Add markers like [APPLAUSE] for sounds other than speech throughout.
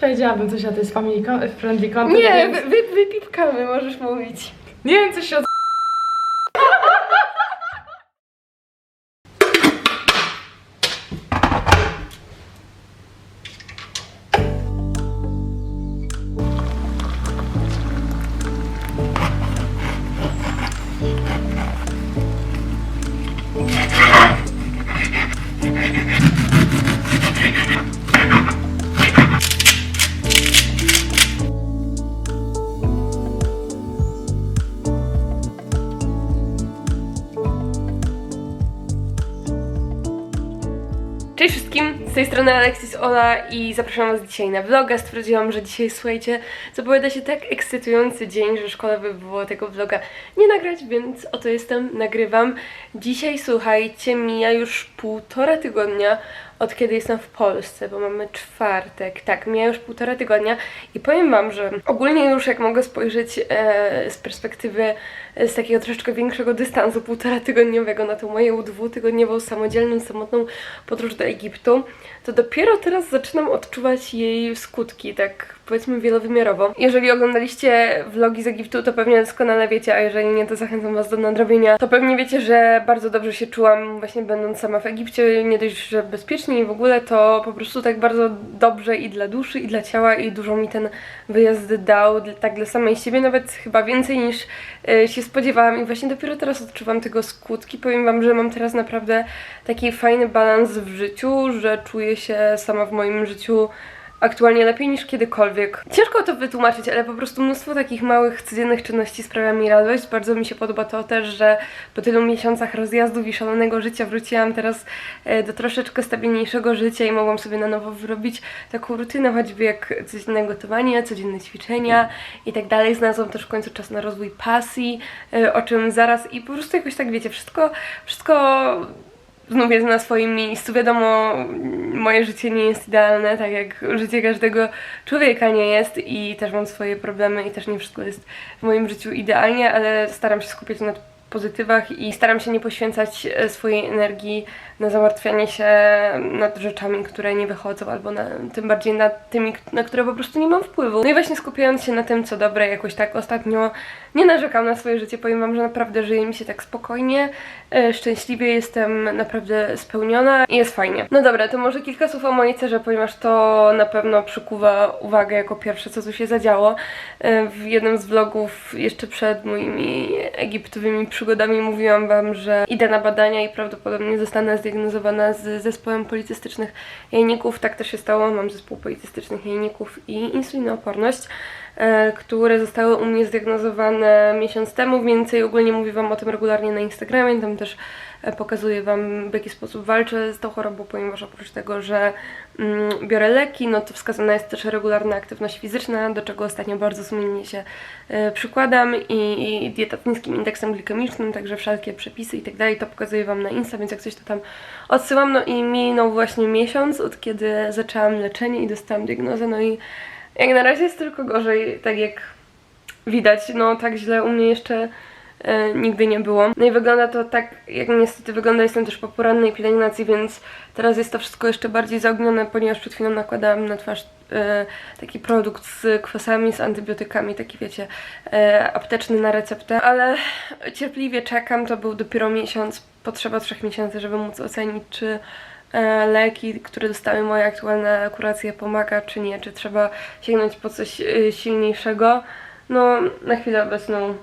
Powiedziałabym coś, a to jest family friendly content. Nie, więc- wy, wy, wypipkamy, możesz mówić. Nie wiem, coś się od... wszystkim, z tej strony Alexis Ola i zapraszam was dzisiaj na vloga. Stwierdziłam, że dzisiaj, słuchajcie, zapowiada się tak ekscytujący dzień, że szkoda by było tego vloga nie nagrać, więc oto jestem, nagrywam. Dzisiaj, słuchajcie, mija już półtora tygodnia od kiedy jestem w Polsce, bo mamy czwartek. Tak, mija już półtora tygodnia i powiem wam, że ogólnie już jak mogę spojrzeć e, z perspektywy z takiego troszeczkę większego dystansu półtora tygodniowego na tą moją dwutygodniową, samodzielną, samotną podróż do Egiptu, to dopiero teraz zaczynam odczuwać jej skutki, tak powiedzmy wielowymiarowo. Jeżeli oglądaliście vlogi z Egiptu, to pewnie doskonale wiecie, a jeżeli nie, to zachęcam was do nadrobienia. To pewnie wiecie, że bardzo dobrze się czułam właśnie będąc sama w Egipcie, nie dość, że bezpiecznie i w ogóle to po prostu tak bardzo dobrze i dla duszy, i dla ciała i dużo mi ten wyjazd dał, tak dla samej siebie, nawet chyba więcej niż e, się spodziewałam i właśnie dopiero teraz odczuwam tego skutki. Powiem wam, że mam teraz naprawdę taki fajny balans w życiu, że czuję się sama w moim życiu aktualnie lepiej niż kiedykolwiek. Ciężko to wytłumaczyć, ale po prostu mnóstwo takich małych, codziennych czynności sprawia mi radość. Bardzo mi się podoba to też, że po tylu miesiącach rozjazdów i szalonego życia wróciłam teraz e, do troszeczkę stabilniejszego życia i mogłam sobie na nowo wyrobić taką rutynę, choćby jak codzienne gotowanie, codzienne ćwiczenia i tak dalej. Znalazłam też w końcu czas na rozwój pasji, e, o czym zaraz i po prostu jakoś tak wiecie, wszystko, wszystko znów jest na swoim miejscu. Wiadomo, moje życie nie jest idealne, tak jak życie każdego człowieka nie jest i też mam swoje problemy i też nie wszystko jest w moim życiu idealnie, ale staram się skupiać na pozytywach i staram się nie poświęcać e, swojej energii na zamartwianie się nad rzeczami, które nie wychodzą, albo na, tym bardziej nad tymi, na które po prostu nie mam wpływu. No i właśnie skupiając się na tym, co dobre, jakoś tak ostatnio nie narzekam na swoje życie, powiem wam, że naprawdę żyje mi się tak spokojnie, e, szczęśliwie jestem naprawdę spełniona i jest fajnie. No dobra, to może kilka słów o mojej cerze, ponieważ to na pewno przykuwa uwagę jako pierwsze, co tu się zadziało. E, W jednym z vlogów jeszcze przed moimi egiptowymi przygodami mówiłam wam, że idę na badania i prawdopodobnie zostanę zdiagnozowana z zespołem policystycznych jajników. Tak też się stało, mam zespół policystycznych jajników i insulinooporność e, które zostały u mnie zdiagnozowane miesiąc temu. Więcej ogólnie mówię o tym regularnie na Instagramie, tam też pokazuję Wam w jaki sposób walczę z tą chorobą, ponieważ oprócz tego, że mm, biorę leki, no to wskazana jest też regularna aktywność fizyczna, do czego ostatnio bardzo sumiennie się e, przykładam i, i dieta z niskim indeksem glikemicznym, także wszelkie przepisy i tak dalej, to pokazuję Wam na Insta, więc jak coś to tam odsyłam. No i minął właśnie miesiąc, od kiedy zaczęłam leczenie i dostałam diagnozę, no i jak na razie jest tylko gorzej, tak jak widać, no tak źle u mnie jeszcze e, nigdy nie było. No i wygląda to tak, jak niestety wygląda, jestem też po porannej pielęgnacji, więc teraz jest to wszystko jeszcze bardziej zaognione, ponieważ przed chwilą nakładałam na twarz e, taki produkt z kwasami, z antybiotykami, taki wiecie, e, apteczny na receptę, ale cierpliwie czekam, to był dopiero miesiąc, potrzeba trzech miesięcy, żeby móc ocenić, czy leki, które dostały moje aktualne kuracje pomaga, czy nie, czy trzeba sięgnąć po coś silniejszego. No, na chwilę obecną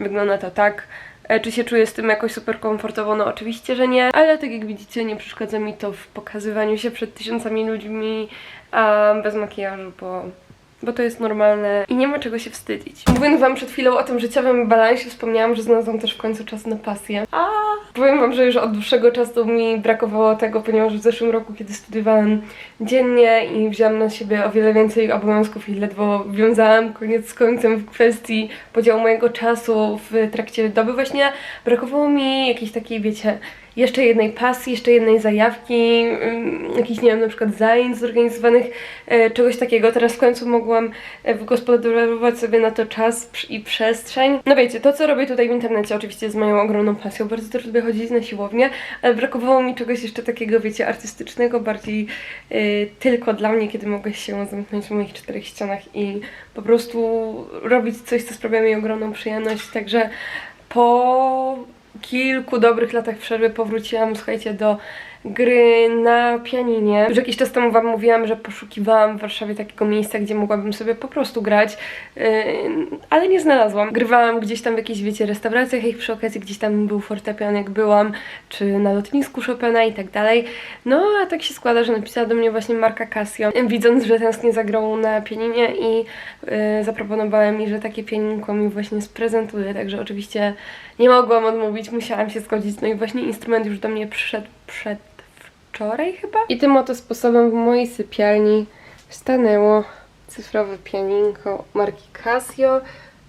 wygląda to tak. E, Czy się czuję z tym jakoś super komfortowo? No oczywiście, że nie, ale tak jak widzicie nie przeszkadza mi to w pokazywaniu się przed tysiącami ludźmi bez makijażu, bo, bo to jest normalne i nie ma czego się wstydzić. Mówiąc wam przed chwilą o tym życiowym balansie, wspomniałam, że znalazłam też w końcu czas na pasję. A powiem wam, że już od dłuższego czasu mi brakowało tego, ponieważ w zeszłym roku, kiedy studiowałam dziennie i wzięłam na siebie o wiele więcej obowiązków i ledwo wiązałam koniec z końcem w kwestii podziału mojego czasu w trakcie doby, właśnie brakowało mi jakiejś takiej, wiecie, jeszcze jednej pasji, jeszcze jednej zajawki, ym, jakichś, nie wiem, na przykład zajęć zorganizowanych, e, czegoś takiego. Teraz w końcu mogłam e, wygospodarować sobie na to czas i przestrzeń. No wiecie, to co robię tutaj w internecie oczywiście jest moją ogromną pasją. Bardzo też lubię chodzić na siłownię, ale brakowało mi czegoś jeszcze takiego, wiecie, artystycznego, bardziej e, tylko dla mnie, kiedy mogę się zamknąć w moich czterech ścianach i po prostu robić coś, co sprawia mi ogromną przyjemność. Także po kilku dobrych latach przerwy powróciłam, słuchajcie, do gry na pianinie. Już jakiś czas temu Wam mówiłam, że poszukiwałam w Warszawie takiego miejsca, gdzie mogłabym sobie po prostu grać, yy, ale nie znalazłam. Grywałam gdzieś tam w jakichś, wiecie, restauracjach, jak przy okazji gdzieś tam był fortepian, jak byłam, czy na lotnisku Chopina i tak dalej. No, a tak się składa, że napisała do mnie właśnie Marka Casio, widząc, że tęsknię za grą na pianinie i yy, zaproponowała mi, że takie pianinko mi właśnie sprezentuje, także oczywiście nie mogłam odmówić, musiałam się zgodzić. No i właśnie instrument już do mnie przyszedł przedwczoraj chyba. I tym oto sposobem w mojej sypialni stanęło cyfrowe pianinko marki Casio.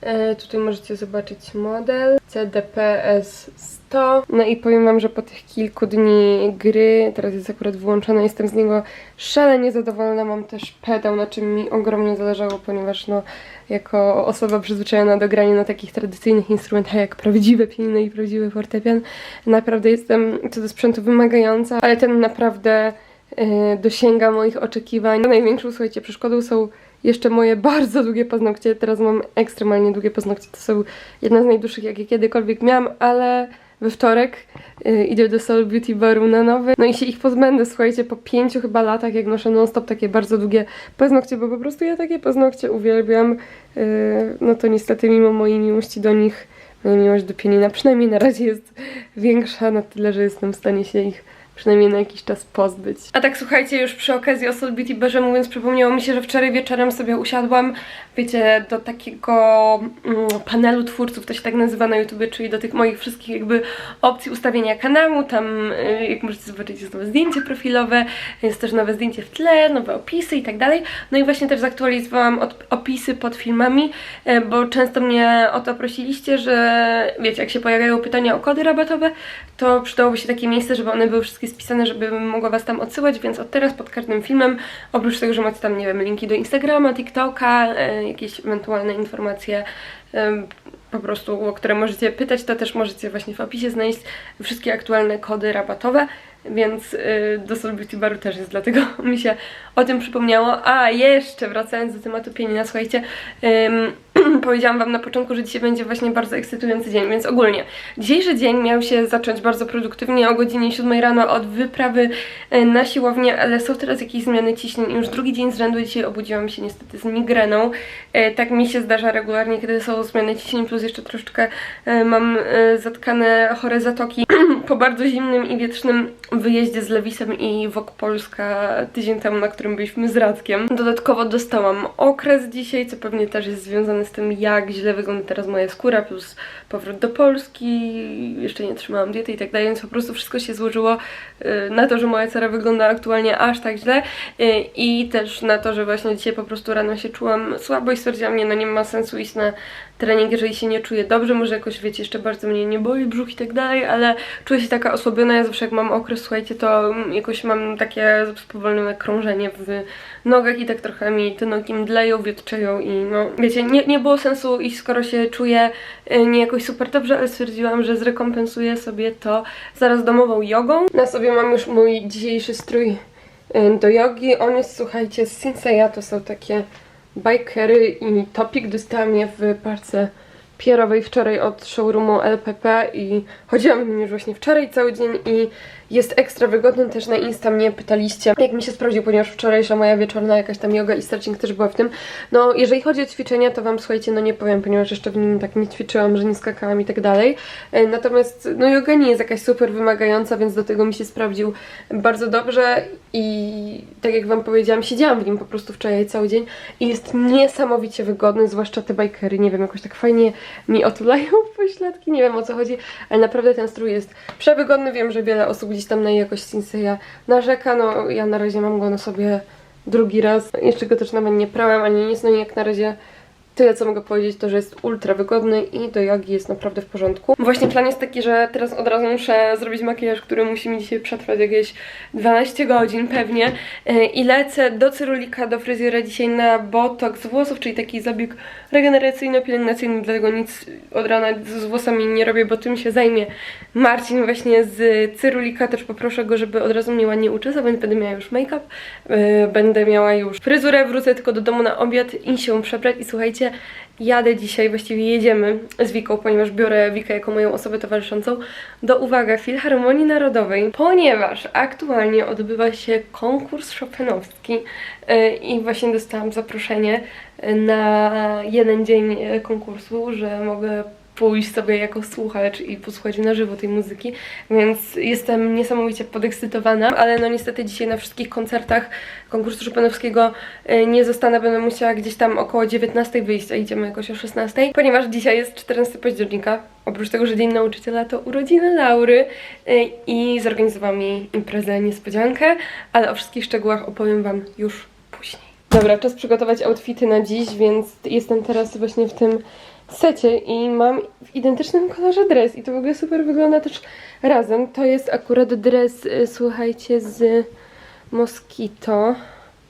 E, tutaj możecie zobaczyć model CDPS 100. No i powiem Wam, że po tych kilku dni gry, teraz jest akurat włączone, jestem z niego szalenie zadowolona. Mam też pedał, na czym mi ogromnie zależało, ponieważ no, jako osoba przyzwyczajona do grania na takich tradycyjnych instrumentach jak prawdziwe pianino i prawdziwy fortepian, naprawdę jestem co do sprzętu wymagająca, ale ten naprawdę e, dosięga moich oczekiwań. Największą, słuchajcie, przeszkodą są jeszcze moje [LAUGHS] bardzo długie paznokcie. Teraz mam ekstremalnie długie paznokcie. To są jedna z najdłuższych, jakie kiedykolwiek miałam, ale we wtorek y, idę do Soul Beauty Baru na nowy. No i się ich pozbędę, słuchajcie, po pięciu chyba latach, jak noszę non-stop takie bardzo długie paznokcie, bo po prostu ja takie paznokcie uwielbiam. Y, no to niestety mimo mojej miłości do nich, moja miłość do pianina przynajmniej na razie jest większa na tyle, że jestem w stanie się ich przynajmniej na jakiś czas pozbyć. A tak słuchajcie, już przy okazji o Soul Beauty Barze mówiąc, przypomniało mi się, że wczoraj wieczorem sobie usiadłam, wiecie, do takiego mm, panelu twórców, to się tak nazywa na YouTube, czyli do tych moich wszystkich jakby opcji ustawienia kanału, tam y, jak możecie zobaczyć jest nowe zdjęcie profilowe, jest też nowe zdjęcie w tle, nowe opisy i tak dalej. No i właśnie też zaktualizowałam od, opisy pod filmami, y, bo często mnie o to prosiliście, że wiecie, jak się pojawiają pytania o kody rabatowe, to przydałoby się takie miejsce, żeby one były wszystkie spisane, żebym mogła Was tam odsyłać, więc od teraz pod każdym filmem, oprócz tego, że macie tam, nie wiem, linki do Instagrama, TikToka, e, jakieś ewentualne informacje po prostu, o które możecie pytać, to też możecie właśnie w opisie znaleźć wszystkie aktualne kody rabatowe, więc y, do Soul Beauty Baru też jest, dlatego [LAUGHS] mi się o tym przypomniało. A, jeszcze wracając do tematu pianina, słuchajcie, [CLEARS THROAT] powiedziałam Wam na początku, że dzisiaj będzie właśnie bardzo ekscytujący dzień, więc ogólnie dzisiejszy dzień miał się zacząć bardzo produktywnie o godzinie 7 rano od wyprawy y, na siłownię, ale są teraz jakieś zmiany ciśnień już drugi dzień z rzędu dzisiaj obudziłam się niestety z migreną. Y, tak mi się zdarza regularnie, kiedy są zmiany ciśnień, plus jeszcze troszeczkę y, mam zatkane chore zatoki [CLEARS THROAT] po bardzo zimnym i wietrznym wyjeździe z Lewisem i Wok Polska tydzień temu, na którym byliśmy z Radkiem. Dodatkowo dostałam okres dzisiaj, co pewnie też jest związane z tym, jak źle wygląda teraz moja skóra, plus powrót do Polski, jeszcze nie trzymałam diety i tak dalej, więc po prostu wszystko się złożyło y, na to, że moja cera wygląda aktualnie aż tak źle y, i też na to, że właśnie dzisiaj po prostu rano się czułam słabo i stwierdziłam, nie no nie ma sensu iść na trening, jeżeli się nie czuję dobrze, może jakoś wiecie, jeszcze bardzo mnie nie boli brzuch i tak dalej, ale czuję się taka osłabiona, ja zawsze jak mam okres, słuchajcie, to jakoś mam takie spowolnione krążenie w nogach i tak trochę mi te nogi mdleją, wiotczeją i no, wiecie, nie, nie było sensu iść, skoro się czuję y, nie jakoś super dobrze, ale stwierdziłam, że zrekompensuję sobie to zaraz domową jogą. Na sobie mam już mój dzisiejszy strój y, do jogi, on jest, słuchajcie, z Sinseya, to są takie bikery i topik dostałam je w parce pierowej wczoraj od showroomu LPP i chodziłam w nim już właśnie wczoraj cały dzień i jest ekstra wygodny, też na Insta mnie pytaliście, jak mi się sprawdził, ponieważ wczorajsza moja wieczorna jakaś tam yoga i stretching też była w tym. No, jeżeli chodzi o ćwiczenia, to Wam, słuchajcie, no nie powiem, ponieważ jeszcze w nim tak nie ćwiczyłam, że nie skakałam i tak dalej. E, Natomiast, no yoga nie jest jakaś super wymagająca, więc do tego mi się sprawdził bardzo dobrze i tak jak Wam powiedziałam, siedziałam w nim po prostu wczoraj cały dzień i jest niesamowicie wygodny, zwłaszcza te bikery, nie wiem, jakoś tak fajnie mi otulają [LAUGHS] pośladki, nie wiem o co chodzi, ale naprawdę ten strój jest przewygodny, wiem, że wiele osób gdzieś tam na jakość Sinseya narzeka, no ja na razie mam go na sobie drugi raz, jeszcze go też nawet nie prałem ani nic, no i jak na razie Tyle co mogę powiedzieć to, że jest ultra wygodny i do jogi jest naprawdę w porządku. Właśnie plan jest taki, że teraz od razu muszę zrobić makijaż, który musi mi dzisiaj przetrwać jakieś 12 godzin pewnie. Yy, i lecę do Cyrulika, do fryzjera dzisiaj na botox włosów, czyli taki zabieg regeneracyjno-pielęgnacyjny, dlatego nic od rana z włosami nie robię, bo tym się zajmie Marcin właśnie z Cyrulika, też poproszę go, żeby od razu mnie ładnie uczesał, więc będę miała już make-up, yy, będę miała już fryzurę, wrócę tylko do domu na obiad i się przebrać. I słuchajcie, jadę dzisiaj, właściwie jedziemy z Wiką, ponieważ biorę Wikę jako moją osobę towarzyszącą. Do, uwaga, Filharmonii Narodowej, ponieważ aktualnie odbywa się konkurs chopinowski yy, i właśnie dostałam zaproszenie yy, na jeden dzień yy, konkursu, że mogę pójść sobie jako słuchacz i posłuchać na żywo tej muzyki, więc jestem niesamowicie podekscytowana, ale no niestety dzisiaj na wszystkich koncertach konkursu Chopinowskiego y, nie zostanę, będę musiała gdzieś tam około 19 wyjść, a idziemy jakoś o 16, ponieważ dzisiaj jest 14 października, oprócz tego, że Dzień Nauczyciela to urodziny Laury y, i zorganizowałam jej imprezę niespodziankę, ale o wszystkich szczegółach opowiem Wam już później. Dobra, czas przygotować outfity na dziś, więc jestem teraz właśnie w tym secie i mam w identycznym kolorze dres i to w ogóle super wygląda też razem. To jest akurat dres, y, słuchajcie, z Mosquito.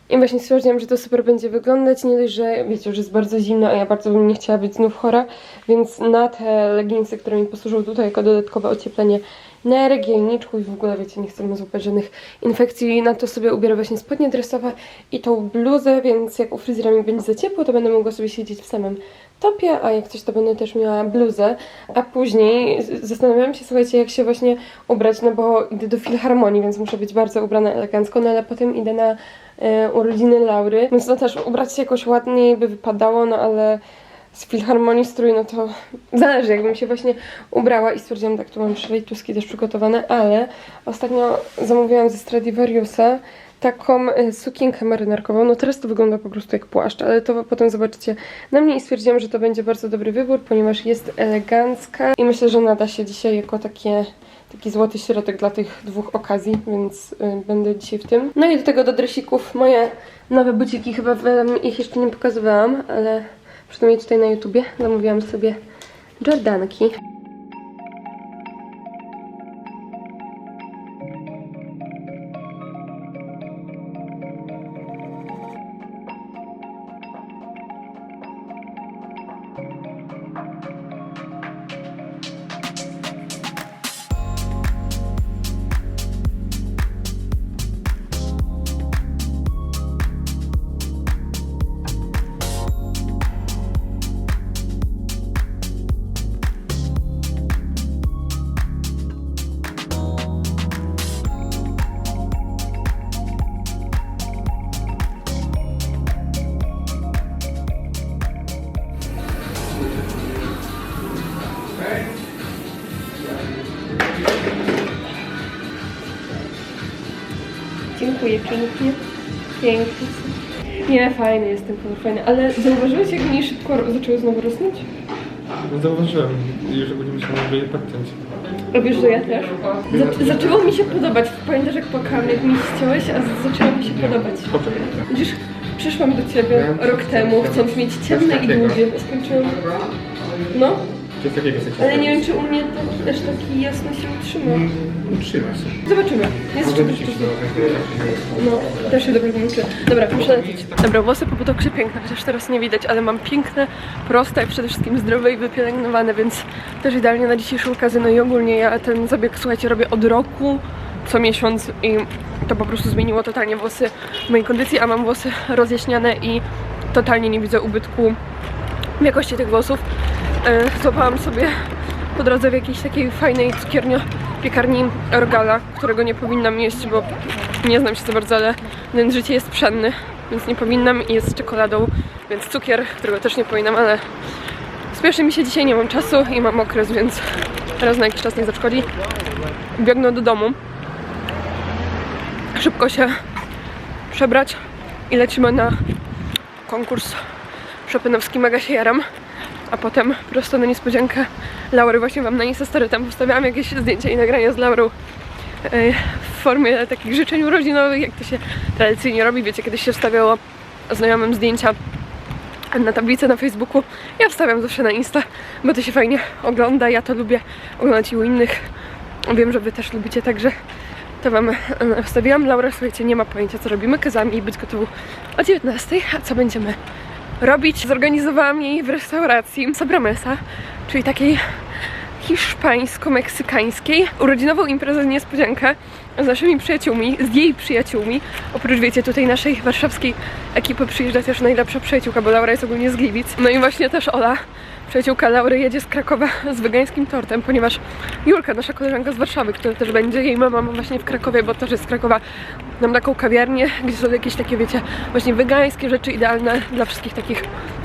I właśnie stwierdziłam, że to super będzie wyglądać, nie dość, że wiecie, że jest bardzo zimno, a ja bardzo bym nie chciała być znów chora, więc na te leginsy, które mi posłużą tutaj jako dodatkowe ocieplenie energię, niczku i w ogóle wiecie, nie chcemy złapać żadnych infekcji, na to sobie ubiorę właśnie spodnie dresowe i tą bluzę, więc jak u fryzjera mi będzie za ciepło, to będę mogła sobie siedzieć w samym topie, a jak coś to będę też miała bluzę, a później zastanawiałam się, słuchajcie, jak się właśnie ubrać, no bo idę do filharmonii, więc muszę być bardzo ubrana elegancko, no ale potem idę na urodziny Laury, więc no też ubrać się jakoś ładniej by wypadało, no ale z filharmonii strój, no to [LAUGHS] zależy, jakbym się właśnie ubrała i stwierdziłam, tak, tu mam szlejtuski też przygotowane, ale ostatnio zamówiłam ze Stradivariusa taką e, sukienkę marynarkową, no teraz to wygląda po prostu jak płaszcz, ale to potem zobaczycie na mnie i stwierdziłam, że to będzie bardzo dobry wybór, ponieważ jest elegancka i myślę, że nada się dzisiaj jako takie taki złoty środek dla tych dwóch okazji, więc y, będę dzisiaj w tym. No i do tego do dresików moje nowe buciki, chyba wam ich jeszcze nie pokazywałam, ale przynajmniej tutaj na YouTubie zamówiłam sobie Jordanki. Fajny jest ten kolor, fajny. Ale zauważyłeś, jak mi szybko ro- zaczęły znowu rosnąć? Zauważyłem że będziemy się mogli je podciąć. Wiesz, że ja też? Zac- zaczęło mi się podobać. Pamiętasz, jak płakałam, jak mi ściąłeś, a zaczęło mi się podobać. Poczekaj. Widzisz, przyszłam do ciebie rok temu, chcąc mieć ciemne i długie. Skończyłam. No, Coś takiego chcecie ale nie wiem, czy u mnie to też taki jasno się utrzyma. Utrzyma się. Zobaczymy. Jest jeszcze się No, też się dobrze włączy. Dobra, muszę lecieć. Dobra, włosy po botoksie piękne, chociaż teraz nie widać, ale mam piękne, proste, przede wszystkim zdrowe i wypielęgnowane, więc też idealnie na dzisiejszą okazję. No i ogólnie ja ten zabieg, słuchajcie, robię od roku, co miesiąc i to po prostu zmieniło totalnie włosy w mojej kondycji, a mam włosy rozjaśniane i totalnie nie widzę ubytku w jakości tych włosów. E, Złapałam sobie po drodze w jakiejś takiej fajnej cukierni piekarni Rogala, którego nie powinnam jeść, bo nie znam się za bardzo, ale życie jest pszenny, więc nie powinnam i jest z czekoladą, więc cukier, którego też nie powinnam, ale spieszy mi się dzisiaj, nie mam czasu i mam okres, więc teraz na jakiś czas nie zaszkodzi. Biegnę do domu. Szybko się przebrać i lecimy na konkurs Chopinowski, mega się jaram. A potem prosto na niespodziankę Laury, właśnie wam na Instastory tam postawiałam jakieś zdjęcia i nagrania z Laurą e, w formie takich życzeń urodzinowych, jak to się tradycyjnie robi. Wiecie, kiedyś się wstawiało znajomym zdjęcia na tablicę na Facebooku. Ja wstawiam zawsze na Insta, bo to się fajnie ogląda. Ja to lubię oglądać i u innych. Wiem, że wy też lubicie, także to wam e, wstawiłam. Laura, słuchajcie, nie ma pojęcia co robimy. Kazałam jej być gotową o 19, a co będziemy robić? Zorganizowałam jej w restauracji Sabramesa, czyli takiej hiszpańsko-meksykańskiej urodzinową imprezę niespodziankę z naszymi przyjaciółmi, z jej przyjaciółmi. Oprócz, wiecie, tutaj naszej warszawskiej ekipy przyjeżdża też najlepsza przyjaciółka, bo Laura jest ogólnie z Gliwic. No i właśnie też Ola, przyjaciółka Laury, jedzie z Krakowa z wegańskim tortem, ponieważ Julka, nasza koleżanka z Warszawy, która też będzie, jej mama ma właśnie w Krakowie, bo też jest z Krakowa, nam taką kawiarnię, gdzie są jakieś takie, wiecie, właśnie wegańskie rzeczy idealne dla wszystkich takich,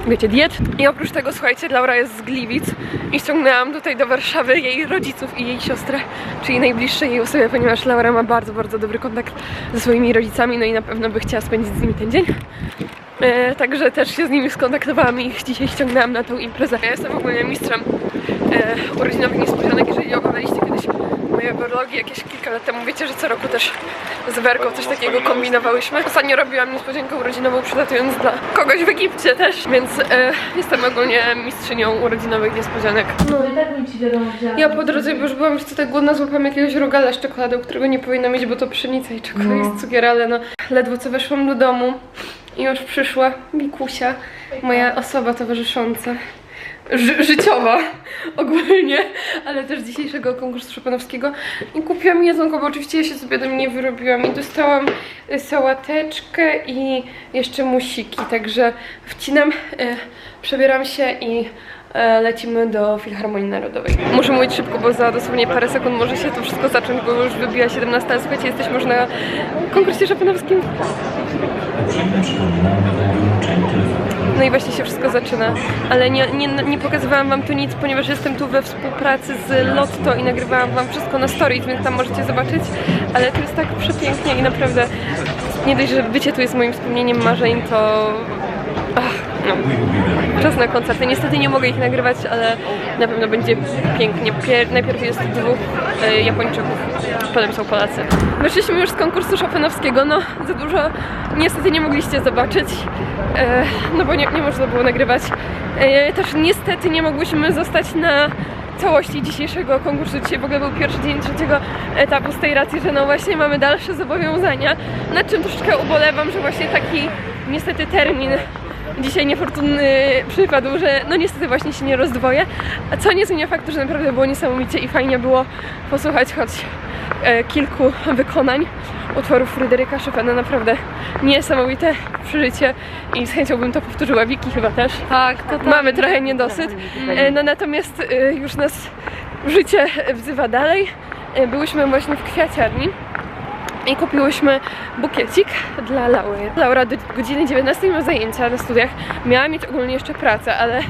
wiecie, diet. I oprócz tego, słuchajcie, Laura jest z Gliwic i ściągnęłam tutaj do Warszawy jej rodziców i jej siostrę, czyli najbliższej jej osoby, ponieważ Laura ma bardzo, bardzo dobry kontakt ze swoimi rodzicami, no i na pewno by chciała spędzić z nimi ten dzień. E, także też się z nimi skontaktowałam i ich dzisiaj ściągnęłam na tą imprezę. Ja jestem ogólnie mistrzem e, urodzinowych niespodzianek, jeżeli oglądaliście kiedyś moje vlogi jakieś kilka lat temu, wiecie, że co roku też z Werką coś takiego kombinowałyśmy. Ostatnio robiłam niespodziankę urodzinową przylatując dla kogoś w Egipcie też, więc e, jestem ogólnie mistrzynią urodzinowych niespodzianek. No i tak mi ci wiadomo. Ja po drodze, bo już byłam już tutaj głodna, złapałam jakiegoś rogala z czekoladą, którego nie powinno mieć, bo to pszenica i czekolada No. jest cukier, ale no ledwo co weszłam do domu i już przyszła Mikusia, moja osoba towarzysząca. Ży życiowa ogólnie, ale też dzisiejszego konkursu szopenowskiego i kupiłam jedzonko, bo oczywiście ja się sobie do mnie wyrobiłam i dostałam y, sałateczkę i jeszcze musiki, także wcinam, y, przebieram się i e, lecimy do Filharmonii Narodowej. Muszę mówić szybko, bo za dosłownie parę sekund może się to wszystko zacząć, bo już wybija 17, ale słuchajcie, jesteśmy już na konkursie szopenowskim. No i właśnie się wszystko zaczyna, ale nie, nie, nie pokazywałam wam tu nic, ponieważ jestem tu we współpracy z Lotto i nagrywałam wam wszystko na stories, więc tam możecie zobaczyć, ale tu jest tak przepięknie i naprawdę nie dość, że bycie tu jest moim spełnieniem marzeń, to... Ach, Czas na koncerty. Niestety nie mogę ich nagrywać, ale na pewno będzie pięknie. Pier najpierw jest dwóch e, Japończyków, potem są Polacy. Wyszliśmy już z konkursu szopenowskiego, no za dużo niestety nie mogliście zobaczyć, e, no bo nie, nie można było nagrywać. E, też niestety nie mogłyśmy zostać na całości dzisiejszego konkursu. Dzisiaj w ogóle był pierwszy dzień trzeciego etapu z tej racji, że no właśnie mamy dalsze zobowiązania, nad czym troszeczkę ubolewam, że właśnie taki niestety termin dzisiaj niefortunny przypadł, że no niestety właśnie się nie rozdwoję, a co nie zmienia faktu, że naprawdę było niesamowicie i fajnie było posłuchać choć e, kilku wykonań utworów Fryderyka Chopina, naprawdę niesamowite przeżycie i z chęcią bym to powtórzyła, Wiki chyba też. Tak, to Mamy trochę niedosyt, e, no natomiast e, już nas życie wzywa dalej. Byłyśmy właśnie w kwiaciarni i kupiłyśmy bukiecik dla Laury. Laura do godziny 19 ma zajęcia na studiach. Miała mieć ogólnie jeszcze pracę, ale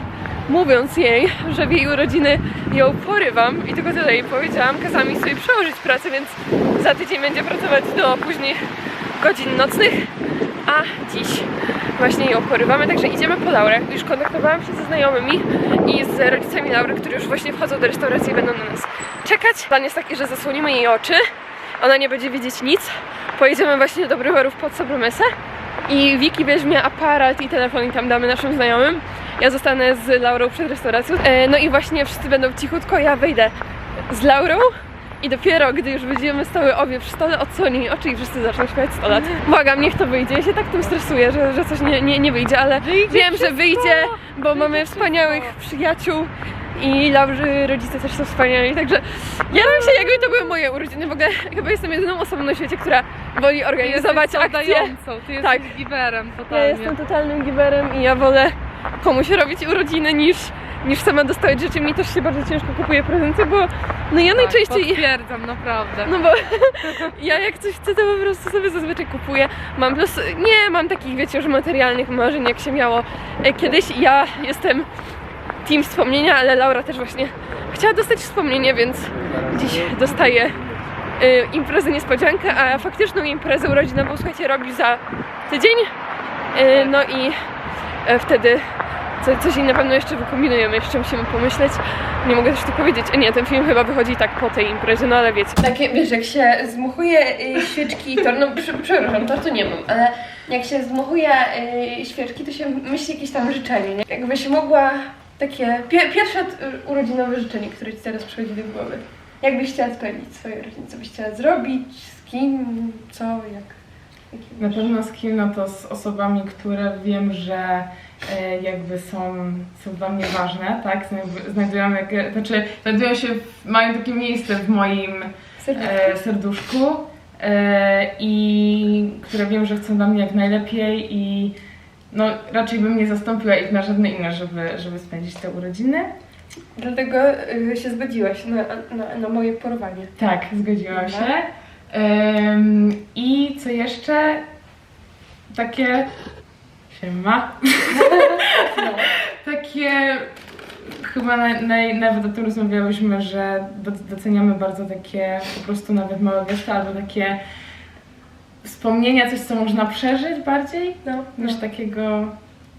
mówiąc jej, że w jej urodziny ją porywam i tylko tyle jej powiedziałam, kazałam jej sobie przełożyć pracę, więc za tydzień będzie pracować do późnych godzin nocnych, a dziś właśnie ją porywamy, także idziemy po Laurę. Już kontaktowałam się ze znajomymi i z rodzicami Laury, którzy już właśnie wchodzą do restauracji i będą na nas czekać. Plan jest taki, że zasłonimy jej oczy, ona nie będzie widzieć nic. Pojedziemy właśnie do Brywarów pod Sobromesę i Wiki weźmie aparat i telefon i tam damy naszym znajomym. Ja zostanę z Laurą przed restauracją. E, no i właśnie wszyscy będą cichutko, ja wyjdę z Laurą i dopiero gdy już będziemy stały obie przy stole, odsłoni oczy i wszyscy zaczną śpiewać 100 lat. Błagam, niech to wyjdzie. Ja się tak tym stresuję, że, że coś nie, nie, nie wyjdzie, ale wiem, że wyjdzie, bo mamy wspaniałych przyjaciół i Laurzy rodzice też są wspaniali, także jaram się jakby to były moje urodziny. W ogóle [LAUGHS] chyba jestem jedyną osobą na świecie, która woli organizować akcje. ty jesteś Tak. giverem Ja totalnie. jestem totalnym giverem i ja wolę komuś robić urodziny niż, niż sama dostawać rzeczy. Mi też się bardzo ciężko kupuje prezenty, bo no ja najczęściej... Potwierdzam, naprawdę. No bo [LAUGHS] ja jak coś chcę, to po prostu sobie zazwyczaj kupuję. Mam plus, nie mam takich, wiecie, już materialnych marzeń, jak się miało e, kiedyś. Ja jestem team wspomnienia, ale Laura też właśnie chciała dostać wspomnienie, więc dziś dostaje e, imprezę niespodziankę, a faktyczną imprezę urodzinową, słuchajcie, robi za tydzień. E, no i e, wtedy to coś na pewno jeszcze wykombinujemy, jeszcze musimy pomyśleć. Nie mogę też tu powiedzieć. A nie, ten film chyba wychodzi tak po tej imprezie, no ale wiecie. Takie, wiesz, jak się zmuchuje y, świeczki i tor, no przy, przepraszam, tortu nie mam, ale jak się zmuchuje y, świeczki, to się myśli jakieś tam życzenie, nie? Jakbyś mogła takie, pie, pierwsze y, urodzinowe życzenie, które ci teraz przychodzi do głowy. Jak byś chciała spędzić swoje urodziny? Co byś chciała zrobić? Z kim? Co? Jak? Na pewno z kim, no to z osobami, które wiem, że e, jakby są, są dla mnie ważne, tak? Znajdu- Znajdują, jak, znaczy, znajdują się, w, mają takie miejsce w moim e, serduszku e, i które wiem, że chcą dla mnie jak najlepiej i no raczej bym nie zastąpiła ich na żadne inne, żeby, żeby spędzić te urodziny. Dlatego y, się zgodziłaś na, na, na moje porwanie. Tak, zgodziłam się. Em, I co jeszcze? Takie. Siema. [LAUGHS] Takie. Chyba naj, naj, nawet o tym rozmawiałyśmy, że do- doceniamy bardzo takie po prostu nawet małe gesty albo takie wspomnienia, coś co można przeżyć bardziej No, niż no, takiego.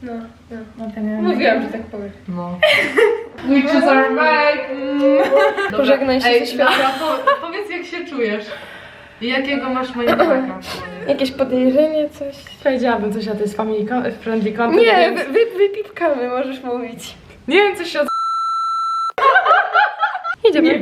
no, no. No, Mówiłam, że tak powiem. No. Witches are back! Pożegnaj się ze światem. po, powiedz jak się czujesz. I jakiego masz mindfucka? [LAUGHS] Jakieś podejrzenie, coś? Powiedziałabym coś, a to jest family con- friendly content. Nie, więc- wy, wy, wypipkamy, możesz mówić. Nie wiem, co się od... Jedziemy.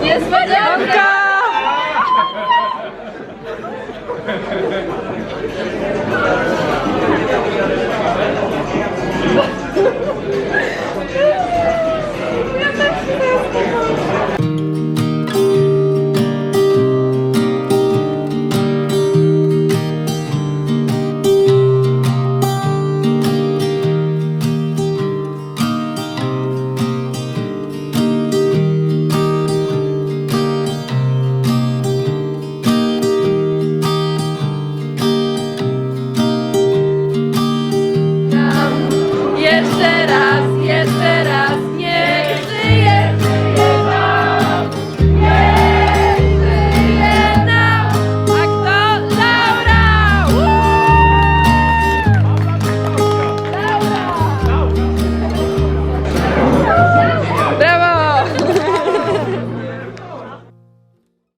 Niespodzianka!